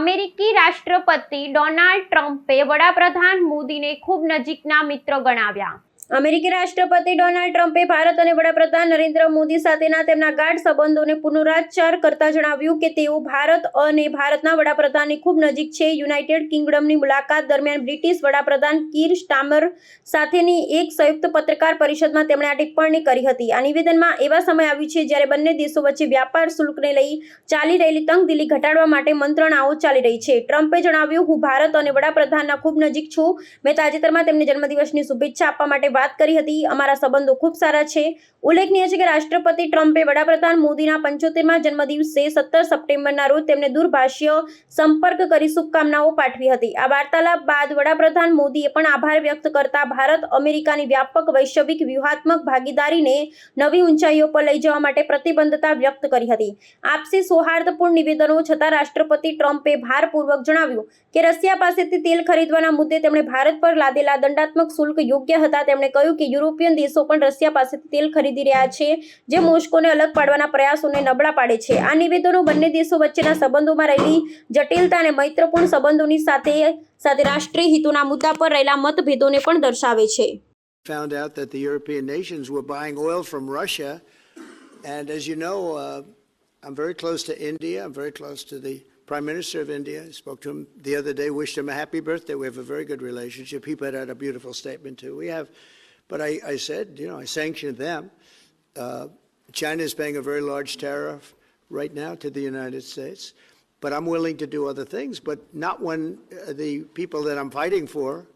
અમેરિકી રાષ્ટ્રપતિ ડોનાલ્ડ ટ્રમ્પે વડાપ્રધાન મોદીને ખૂબ નજીકના મિત્ર ગણાવ્યા. અમેરિકી રાષ્ટ્રપતિ ડોનાલ્ડ ટ્રમ્પે ભારત અને વડાપ્રધાન નરેન્દ્ર મોદી સાથેના તેમના ગાઢ સંબંધોને પુનરાચ્ચાર કરતા જણાવ્યું કે તેઓ ભારત અને ભારતના વડાપ્રધાનની ખૂબ નજીક છે. યુનાઇટેડ કિંગડમની મુલાકાત દરમિયાન બ્રિટિશ વડાપ્રધાન કીર સ્ટામર સાથેની એક સંયુક્ત પત્રકાર પરિષદમાં તેમણે આ ટિપ્પણી કરી હતી. આ નિવેદનમાં એવા સમય આવ્યું છે જ્યારે બંને દેશો વચ્ચે વ્યાપાર શુલ્કને લઈ ચાલી રહેલી તંગદિલી ઘટાડવા માટે મંત્રણાઓ ચાલી રહી છે. ટ્રમ્પે જણાવ્યું, હું ભારત અને વડાપ્રધાનના ખૂબ નજીક છું. મેં તાજેતરમાં તેમને જન્મદિવસની શુભેચ્છા આપવા માટે વાત કરી હતી. અમારા સંબંધો ખૂબ સારા છે. ઉલ્લેખનીય છે કે રાષ્ટ્રપતિ ટ્રમ્પે વડાપ્રધાન મોદીના પંચોતેરમાં જન્મદિવસે સત્તર સપ્ટેમ્બરના રોજ તેમને દૂરભાષ્ય સંપર્ક કરી શુભકામનાઓ પાઠવી હતી. આ વાર્તાલાપ બાદ વડાપ્રધાન મોદીએ પણ આભાર વ્યક્ત કરતા ભારત અમેરિકાની વ્યાપક વૈશ્વિક વ્યૂહાત્મક ભાગીદારીને નવી ઊંચાઈઓ પર લઈ જવા માટે પ્રતિબદ્ધતા વ્યક્ત કરી હતી. આપસી સૌહાર્દપૂર્ણ નિવેદનો છતાં રાષ્ટ્રપતિ ટ્રમ્પે ભારપૂર્વક જણાવ્યું કે રશિયા પાસેથી તેલ ખરીદવાના મુદ્દે તેમણે ભારત પર લાદેલા દંડાત્મક શુલ્ક યોગ્ય હતા. તેમણે કહ્યું કે યુરોપિયન દેશો પણ રશિયા પાસેથી તેલ ખરીદી રહ્યા છે જે મોસ્કોને અલગ પાડવાના પ્રયાસોને નબળા પાડે છે આ નિવેદનો બંને દેશો વચ્ચેના સંબંધોમાં રહેલી જટિલતા અને મૈત્રપૂર્ણ સંબંધોની સાથે સાથે રાષ્ટ્રીય હિતોના મુદ્દા પર રહેલા મતભેદોને પણ દર્શાવે છે found out that the European nations were buying oil from Russia. And as you know, uh, I'm very close to India. I'm very close to the Prime Minister of India. I spoke to him the other day, wished him a happy birthday. We have a very good relationship. He put out a beautiful statement, too. We have, but I, I said, you know, I sanctioned them. Uh, China is paying a very large tariff right now to the United States. But I'm willing to do other things, but not when uh, the people that I'm fighting for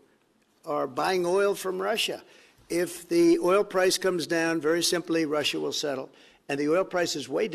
are buying oil from Russia. If the oil price comes down, very simply, Russia will settle. And the oil price is way down.